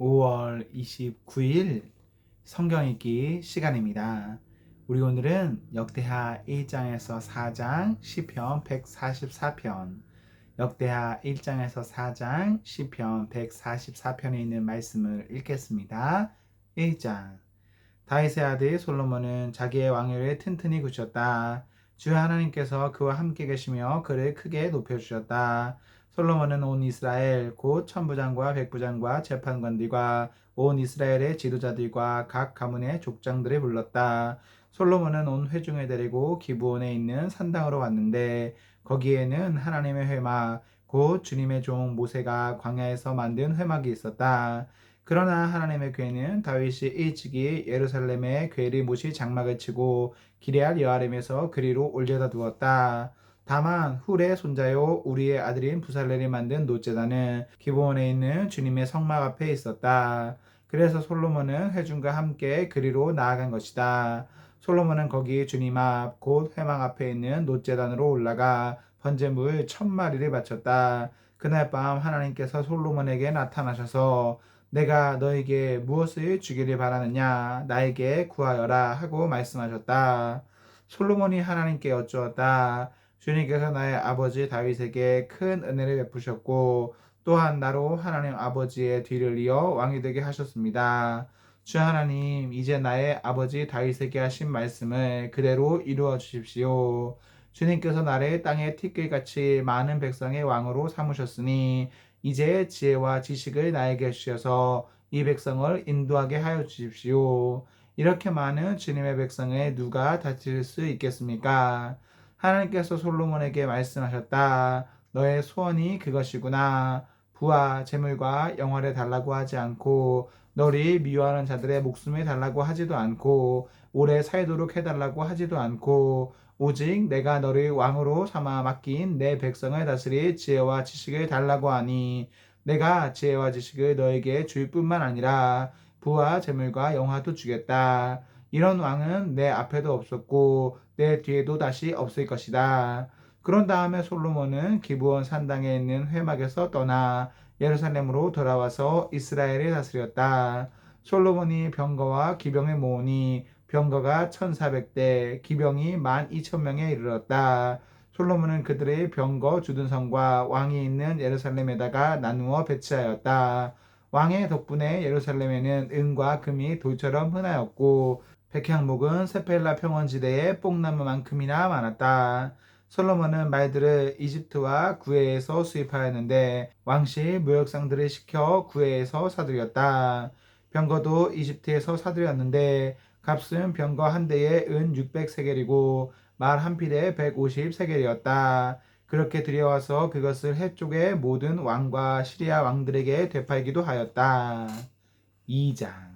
5월 29일 성경 읽기 시간입니다. 우리 오늘은 역대하 1장에서 4장 시편 144편 역대하 1장에서 4장 시편 144편에 있는 말씀을 읽겠습니다. 1장 다윗의 아들 솔로몬은 자기의 왕위를 튼튼히 굳혔다. 주 하나님께서 그와 함께 계시며 그를 크게 높여 주셨다. 솔로몬은 온 이스라엘 곧 천부장과 백부장과 재판관들과 온 이스라엘의 지도자들과 각 가문의 족장들을 불렀다. 솔로몬은 온 회중을 데리고 기부원에 있는 산당으로 왔는데 거기에는 하나님의 회막 곧 주님의 종 모세가 광야에서 만든 회막이 있었다. 그러나 하나님의 괴는 다윗이 일찍이 예루살렘의 괴리 못이 장막을 치고 기레알 여아렘에서 그리로 올려다 두었다. 다만 훌의 손자요 우리의 아들인 부살렐이 만든 노제단은 기브온에 있는 주님의 성막 앞에 있었다. 그래서 솔로몬은 회중과 함께 그리로 나아간 것이다. 솔로몬은 거기 주님 앞 곧 회막 앞에 있는 노제단으로 올라가 번제물 천 마리를 바쳤다. 그날 밤 하나님께서 솔로몬에게 나타나셔서 내가 너에게 무엇을 주기를 바라느냐 나에게 구하여라 하고 말씀하셨다. 솔로몬이 하나님께 여쭈었다. 주님께서 나의 아버지 다윗에게 큰 은혜를 베푸셨고 또한 나로 하나님 아버지의 뒤를 이어 왕이 되게 하셨습니다. 주 하나님 이제 나의 아버지 다윗에게 하신 말씀을 그대로 이루어 주십시오. 주님께서 나를 땅의 티끌같이 많은 백성의 왕으로 삼으셨으니 이제 지혜와 지식을 나에게 주셔서 이 백성을 인도하게 하여 주십시오. 이렇게 많은 주님의 백성을 누가 다칠 수 있겠습니까? 하나님께서 솔로몬에게 말씀하셨다. 너의 소원이 그것이구나. 부와 재물과 영화를 달라고 하지 않고 너를 미워하는 자들의 목숨을 달라고 하지도 않고 오래 살도록 해달라고 하지도 않고 오직 내가 너를 왕으로 삼아 맡긴 내 백성을 다스릴 지혜와 지식을 달라고 하니 내가 지혜와 지식을 너에게 줄 뿐만 아니라 부와 재물과 영화도 주겠다. 이런 왕은 내 앞에도 없었고 내 뒤에도 다시 없을 것이다. 그런 다음에 솔로몬은 기브온 산당에 있는 회막에서 떠나 예루살렘으로 돌아와서 이스라엘을 다스렸다. 솔로몬이 병거와 기병을 모으니 병거가 1400대, 기병이 12,000명에 이르렀다. 솔로몬은 그들의 병거 주둔성과 왕이 있는 예루살렘에다가 나누어 배치하였다. 왕의 덕분에 예루살렘에는 은과 금이 돌처럼 흔하였고 백향목은 세펠라 평원지대에 뽕나무만큼이나 많았다. 솔로몬은 말들을 이집트와 구해에서 수입하였는데 왕시 무역상들을 시켜 구해에서 사들였다. 병거도 이집트에서 사들였는데 값은 병거 한 대에 은 600세겔이고 말 한 필에 150세겔이었다. 그렇게 들여와서 그것을 해 쪽의 모든 왕과 시리아 왕들에게 되팔기도 하였다. 2장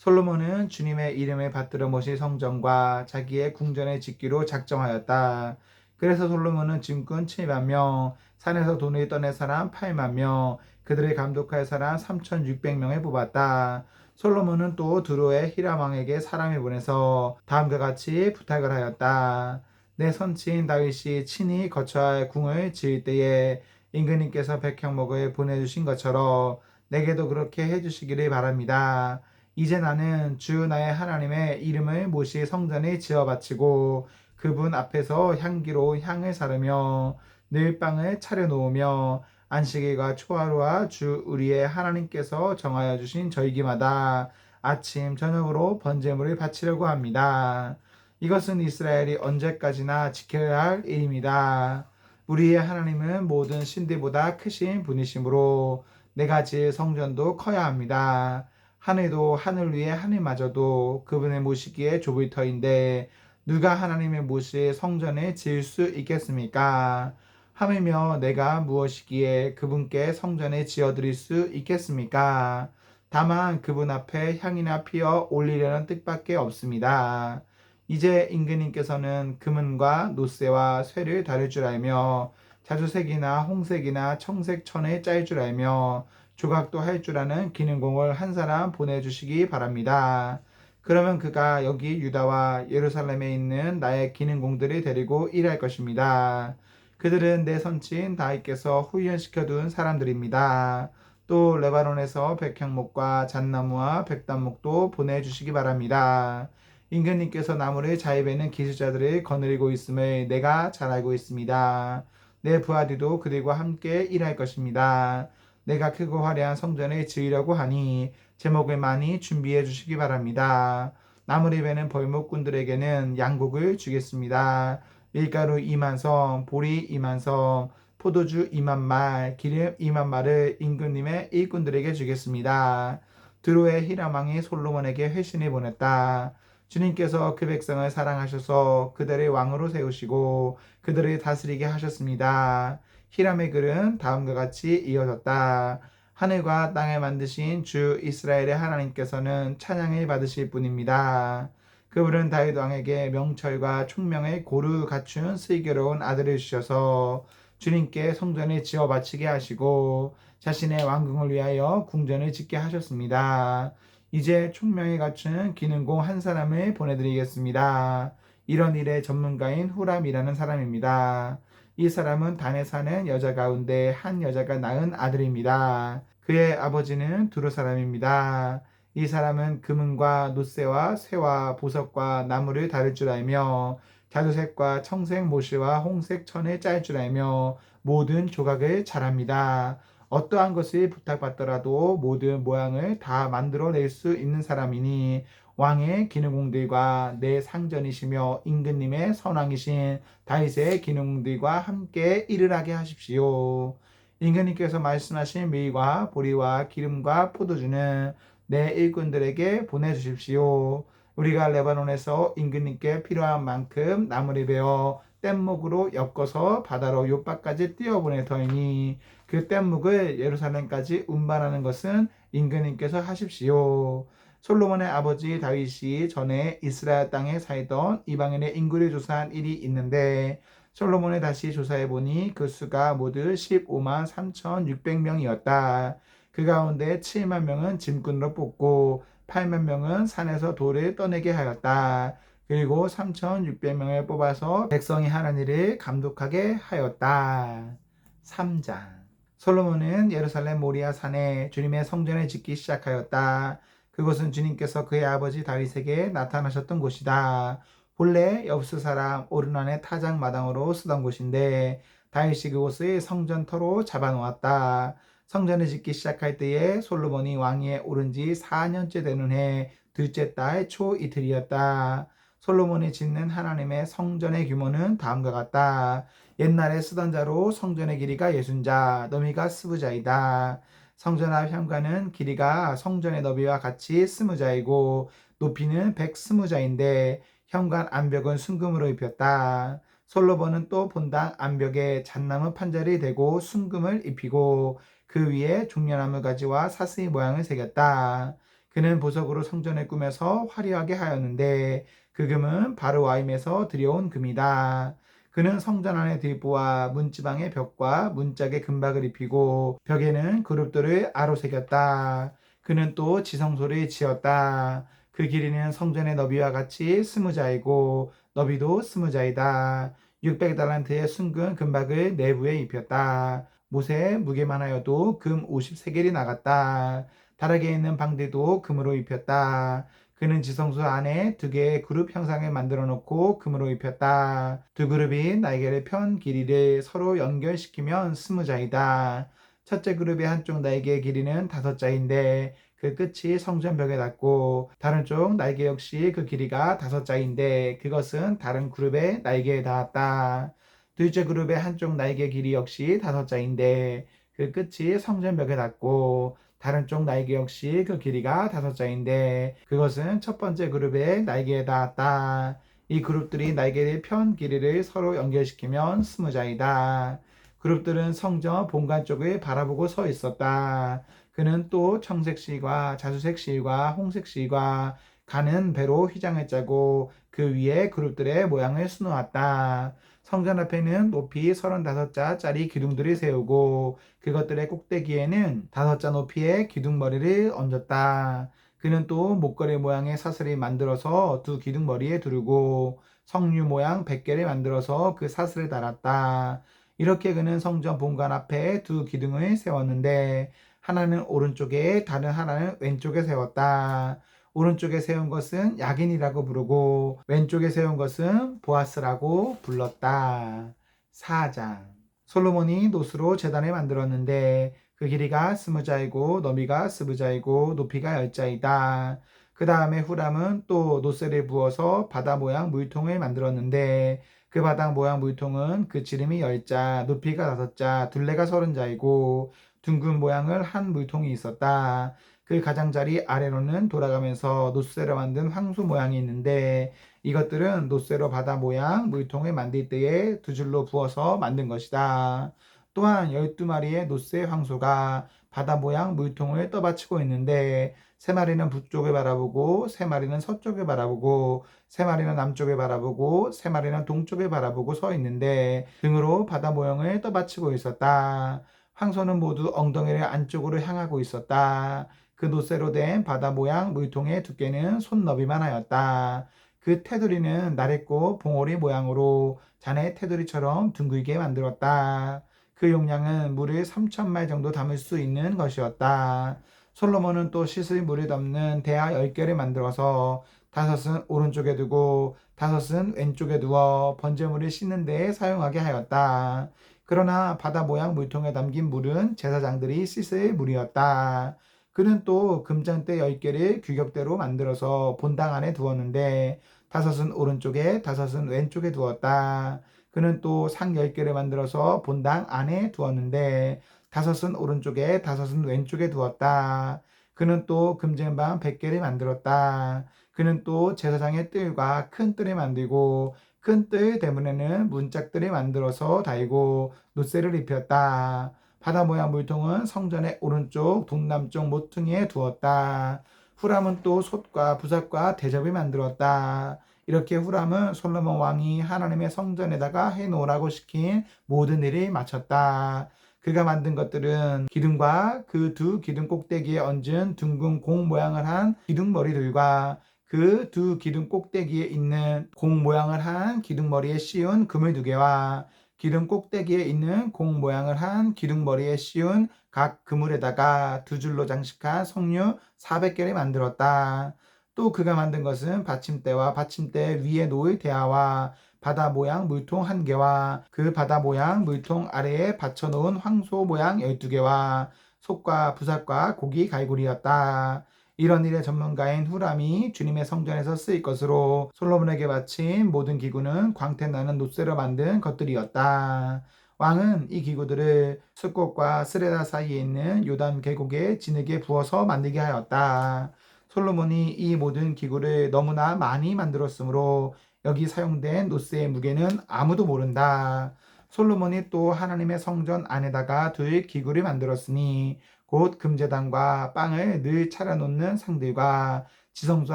솔로몬은 주님의 이름을 받들어 모실 성전과 자기의 궁전을 짓기로 작정하였다. 그래서 솔로몬은 짐꾼 7만 명, 산에서 돈을 떠낼 사람 8만 명, 그들을 감독할 사람 3,600명을 뽑았다. 솔로몬은 또 두로의 히람왕에게 사람을 보내서 다음과 같이 부탁을 하였다. 내 선친 다윗이 친히 거처할 궁을 지을 때에 임금님께서 백향목을 보내주신 것처럼 내게도 그렇게 해주시기를 바랍니다. 이제 나는 주 나의 하나님의 이름을 모시 성전에 지어 바치고 그분 앞에서 향기로 향을 사르며 늘 빵을 차려 놓으며 안식일과 초하루와 주 우리의 하나님께서 정하여 주신 절기마다 아침 저녁으로 번제물을 바치려고 합니다. 이것은 이스라엘이 언제까지나 지켜야 할 일입니다. 우리의 하나님은 모든 신들보다 크신 분이시므로 내가 지을 성전도 커야 합니다. 하늘도 하늘 위에 하늘마저도 그분의 모시기에 좁을 터인데 누가 하나님의 모실 성전을 지을 수 있겠습니까? 하물며 내가 무엇이기에 그분께 성전을 지어드릴 수 있겠습니까? 다만 그분 앞에 향이나 피어 올리려는 뜻밖에 없습니다. 이제 임금님께서는 금은과 노쇠와 쇠를 다룰 줄 알며 자주색이나 홍색이나 청색 천을 짤 줄 알며 조각도 할 줄 아는 기능공을 한 사람 보내주시기 바랍니다. 그러면 그가 여기 유다와 예루살렘에 있는 나의 기능공들을 데리고 일할 것입니다. 그들은 내 선친 다윗께서 후연시켜둔 사람들입니다. 또 레바논에서 백향목과 잣나무와 백단목도 보내주시기 바랍니다. 임금님께서 나무를 자입에는 기술자들을 거느리고 있음을 내가 잘 알고 있습니다. 내 부하들도 그들과 함께 일할 것입니다. 내가 크고 화려한 성전을 지으려고 하니 제목을 많이 준비해 주시기 바랍니다. 나무리 베는 벌목꾼들에게는 양곡을 주겠습니다. 밀가루 2만 섬, 보리 2만 섬, 포도주 2만 말, 기름 2만 말을 임금님의 일꾼들에게 주겠습니다. 드로의 히라망이 솔로몬에게 회신을 보냈다. 주님께서 그 백성을 사랑하셔서 그들을 왕으로 세우시고 그들을 다스리게 하셨습니다. 히람의 글은 다음과 같이 이어졌다. 하늘과 땅을 만드신 주 이스라엘의 하나님께서는 찬양을 받으실 분입니다. 그분은 다윗 왕에게 명철과 총명을 고루 갖춘 슬기로운 아들을 주셔서 주님께 성전을 지어 바치게 하시고 자신의 왕궁을 위하여 궁전을 짓게 하셨습니다. 이제 총명에 갖춘 기능공 한 사람을 보내드리겠습니다. 이런 일의 전문가인 후람이라는 사람입니다. 이 사람은 단에 사는 여자 가운데 한 여자가 낳은 아들입니다. 그의 아버지는 두루 사람입니다. 이 사람은 금은과 노쇠와 쇠와 보석과 나무를 다룰 줄 알며 자두색과 청색 모시와 홍색 천을 짤 줄 알며 모든 조각을 잘합니다. 어떠한 것을 부탁받더라도 모든 모양을 다 만들어낼 수 있는 사람이니 왕의 기능공들과 내 상전이시며 임금님의 선왕이신 다윗의 기능들과 함께 일을 하게 하십시오. 임금님께서 말씀하신 밀과 보리와 기름과 포도주는 내 일꾼들에게 보내주십시오. 우리가 레바논에서 임금님께 필요한 만큼 나무를 베어 뗏목으로 엮어서 바다로 요바까지 띄어보내더니 그 뗏목을 예루살렘까지 운반하는 것은 임금님께서 하십시오. 솔로몬의 아버지 다윗이 전에 이스라엘 땅에 살던 이방인의 인구를 조사한 일이 있는데 솔로몬이 다시 조사해 보니 그 수가 모두 15만 3,600명이었다. 그 가운데 7만 명은 짐꾼으로 뽑고 8만 명은 산에서 돌을 떠내게 하였다. 그리고 3,600명을 뽑아서 백성이 하는 일을 감독하게 하였다. 3장 솔로몬은 예루살렘 모리아 산에 주님의 성전을 짓기 시작하였다. 그곳은 주님께서 그의 아버지 다윗에게 나타나셨던 곳이다. 본래 여부스 사람 오르난의 타작 마당으로 쓰던 곳인데 다윗이 그곳을 성전터로 잡아놓았다. 성전을 짓기 시작할 때에 솔로몬이 왕위에 오른 지 4년째 되는 해 둘째 달 초 이틀이었다. 솔로몬이 짓는 하나님의 성전의 규모는 다음과 같다. 옛날에 쓰던 자로 성전의 길이가 예순자, 너미가 스부자이다. 성전 앞 현관은 길이가 성전의 너비와 같이 스무 자이고 높이는 백스무 자인데 현관 암벽은 순금으로 입혔다. 솔로몬은 또 본당 암벽에 잣나무 판자를 대고 순금을 입히고 그 위에 종려나무 가지와 사스의 모양을 새겼다. 그는 보석으로 성전을 꾸며서 화려하게 하였는데 그 금은 바로 와임에서 들여온 금이다. 그는 성전 안의 뒷부와 문지방의 벽과 문짝에 금박을 입히고 벽에는 그룹들을 아로 새겼다. 그는 또 지성소를 지었다. 그 길이는 성전의 너비와 같이 스무 자이고 너비도 스무 자이다. 600달란트의 순금 금박을 내부에 입혔다. 못에 무게만 하여도 금 53개리 나갔다. 다락에 있는 방대도 금으로 입혔다. 그는 지성소 안에 두 개의 그룹 형상을 만들어 놓고 금으로 입혔다. 두 그룹이 날개를 편 길이를 서로 연결시키면 스무 자이다. 첫째 그룹의 한쪽 날개의 길이는 다섯 자인데 그 끝이 성전벽에 닿고 다른 쪽 날개 역시 그 길이가 다섯 자인데 그것은 다른 그룹의 날개에 닿았다. 둘째 그룹의 한쪽 날개 길이 역시 다섯 자인데 그 끝이 성전벽에 닿고 다른 쪽 날개 역시 그 길이가 다섯 자인데 그것은 첫 번째 그룹의 날개에 닿았다. 이 그룹들이 날개의 편 길이를 서로 연결시키면 스무 자이다. 그룹들은 성전 본관 쪽을 바라보고 서 있었다. 그는 또 청색 실과 자수색 실과 홍색 실과 가는 배로 휘장을 짜고 그 위에 그룹들의 모양을 수놓았다. 성전 앞에는 높이 35자짜리 기둥들을 세우고 그것들의 꼭대기에는 다섯 자 높이의 기둥머리를 얹었다. 그는 또 목걸이 모양의 사슬을 만들어서 두 기둥머리에 두르고 성류 모양 100개를 만들어서 그 사슬을 달았다. 이렇게 그는 성전 본관 앞에 두 기둥을 세웠는데 하나는 오른쪽에 다른 하나는 왼쪽에 세웠다. 오른쪽에 세운 것은 야긴이라고 부르고 왼쪽에 세운 것은 보아스라고 불렀다. 4장 솔로몬이 노스로 재단을 만들었는데 그 길이가 스무자이고 너비가 스무자이고 높이가 열자이다. 그 다음에 후람은 또 노쇠를 부어서 바다 모양 물통을 만들었는데 그 바닥 모양 물통은 그 지름이 열자, 높이가 다섯 자, 둘레가 서른 자이고 둥근 모양을 한 물통이 있었다. 그 가장자리 아래로는 돌아가면서 노쇠로 만든 황소 모양이 있는데 이것들은 노쇠로 바다 모양 물통을 만들 때에 두 줄로 부어서 만든 것이다. 또한 열두 마리의 노쇠 황소가 바다 모양 물통을 떠받치고 있는데 세 마리는 북쪽을 바라보고 세 마리는 서쪽을 바라보고 세 마리는 남쪽을 바라보고 세 마리는 동쪽을 바라보고 서 있는데 등으로 바다 모양을 떠받치고 있었다. 황소는 모두 엉덩이를 안쪽으로 향하고 있었다. 그 노쇠로 된 바다 모양 물통의 두께는 손 너비만 하였다. 그 테두리는 나랬고 봉오리 모양으로 자네 테두리처럼 둥글게 만들었다. 그 용량은 물을 3천말 정도 담을 수 있는 것이었다. 솔로몬은 또 씻을 물을 담는 대야 10개를 만들어서 다섯은 오른쪽에 두고 다섯은 왼쪽에 두어 번제물을 씻는 데에 사용하게 하였다. 그러나 바다 모양 물통에 담긴 물은 제사장들이 씻을 물이었다. 그는 또 금장대 10개를 규격대로 만들어서 본당 안에 두었는데 다섯은 오른쪽에 다섯은 왼쪽에 두었다. 그는 또상 10개를 만들어서 본당 안에 두었는데 다섯은 오른쪽에 다섯은 왼쪽에 두었다. 그는 또 금쟁방 100개를 만들었다. 그는 또 제사장의 뜰과 큰 뜰을 만들고 큰 뜰 대문에는 문짝들을 만들어서 달고 노쇠를 입혔다. 바다 모양 물통은 성전의 오른쪽 동남쪽 모퉁이에 두었다. 후람은 또 솥과 부삭과 대접을 만들었다. 이렇게 후람은 솔로몬 왕이 하나님의 성전에다가 해놓으라고 시킨 모든 일을 마쳤다. 그가 만든 것들은 기둥과 그 두 기둥 꼭대기에 얹은 둥근 공 모양을 한 기둥머리들과 그 두 기둥 꼭대기에 있는 공 모양을 한 기둥머리에 씌운 그물 두 개와 기둥 꼭대기에 있는 공 모양을 한 기둥머리에 씌운 각 그물에다가 두 줄로 장식한 석류 400개를 만들었다. 또 그가 만든 것은 받침대와 받침대 위에 놓을 대야와 바다 모양 물통 한 개와 그 바다 모양 물통 아래에 받쳐놓은 황소 모양 12개와 속과 부삭과 고기 갈고리였다. 이런 일의 전문가인 후람이 주님의 성전에서 쓰일 것으로 솔로몬에게 바친 모든 기구는 광택나는 노쇠로 만든 것들이었다. 왕은 이 기구들을 숫꽃과 스레다 사이에 있는 요단 계곡의 진흙에 부어서 만들게 하였다. 솔로몬이 이 모든 기구를 너무나 많이 만들었으므로 여기 사용된 노스의 무게는 아무도 모른다. 솔로몬이 또 하나님의 성전 안에다가 둘 기구를 만들었으니 곧 금제단과 빵을 늘 차려놓는 상들과 지성소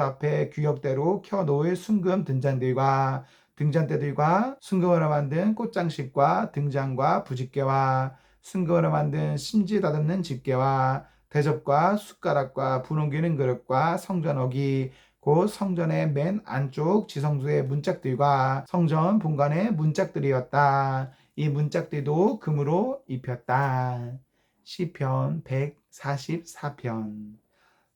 앞에 규격대로 켜놓을 순금 등잔들과 등잔대들과 순금으로 만든 꽃장식과 등잔과 부집개와 순금으로 만든 심지 다듬는 집게와 대접과 숟가락과 분홍기는 그릇과 성전어기 곧 성전의 맨 안쪽 지성소의 문짝들과 성전 본관의 문짝들이었다. 이 문짝들도 금으로 입혔다. 시편 144편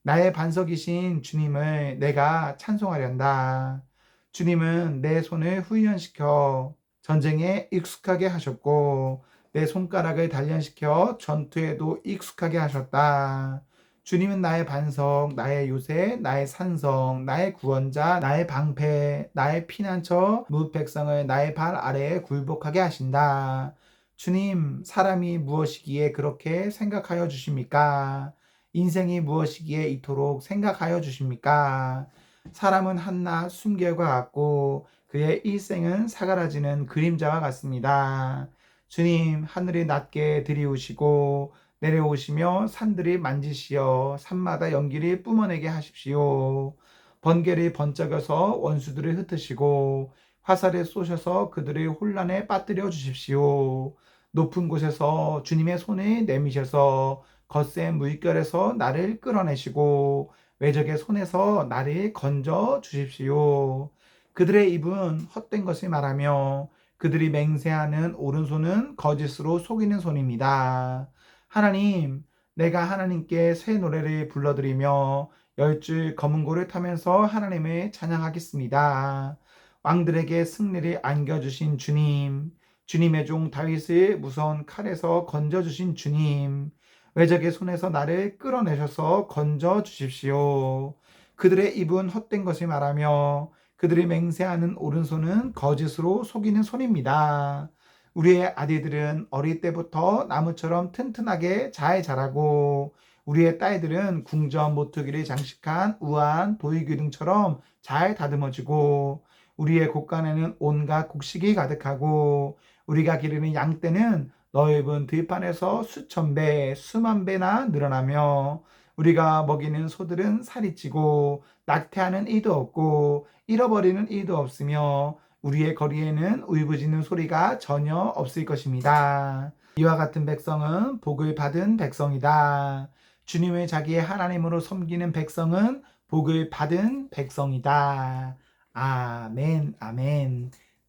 나의 반석이신 주님을 내가 찬송하련다. 주님은 내 손을 훈련시켜 전쟁에 익숙하게 하셨고 내 손가락을 단련시켜 전투에도 익숙하게 하셨다. 주님은 나의 반석, 나의 요새, 나의 산성, 나의 구원자, 나의 방패, 나의 피난처, 무백성을 나의 발 아래에 굴복하게 하신다. 주님, 사람이 무엇이기에 그렇게 생각하여 주십니까? 인생이 무엇이기에 이토록 생각하여 주십니까? 사람은 한낱 숨결과 같고 그의 일생은 사가라지는 그림자와 같습니다. 주님 하늘이 낮게 들이우시고 내려오시며 산들이 만지시어 산마다 연기를 뿜어내게 하십시오. 번개를 번쩍여서 원수들을 흩으시고 화살에 쏘셔서 그들의 혼란에 빠뜨려 주십시오. 높은 곳에서 주님의 손을 내미셔서 거센 물결에서 나를 끌어내시고 외적의 손에서 나를 건져 주십시오. 그들의 입은 헛된 것을 말하며 그들이 맹세하는 오른손은 거짓으로 속이는 손입니다. 하나님, 내가 하나님께 새 노래를 불러드리며 열줄 검은 고를 타면서 하나님을 찬양하겠습니다. 왕들에게 승리를 안겨주신 주님, 주님의 종 다윗을 무서운 칼에서 건져주신 주님, 외적의 손에서 나를 끌어내셔서 건져 주십시오. 그들의 입은 헛된 것을 말하며 그들이 맹세하는 오른손은 거짓으로 속이는 손입니다. 우리의 아들들은 어릴 때부터 나무처럼 튼튼하게 잘 자라고 우리의 딸들은 궁전 모투기를 장식한 우아한 도이귀등처럼 잘 다듬어지고 우리의 곳간에는 온갖 곡식이 가득하고 우리가 기르는 양 떼는 넓은 들판에서 수천 배, 수만 배나 늘어나며 우리가 먹이는 소들은 살이 찌고 낙태하는 이도 없고 잃어버리는 이도 없으며 우리의 거리에는 울부짖는 소리가 전혀 없을 것입니다. 이와 같은 백성은 복을 받은 백성이다. 주님을 자기의 하나님으로 섬기는 백성은 복을 받은 백성이다. 아멘, 아멘.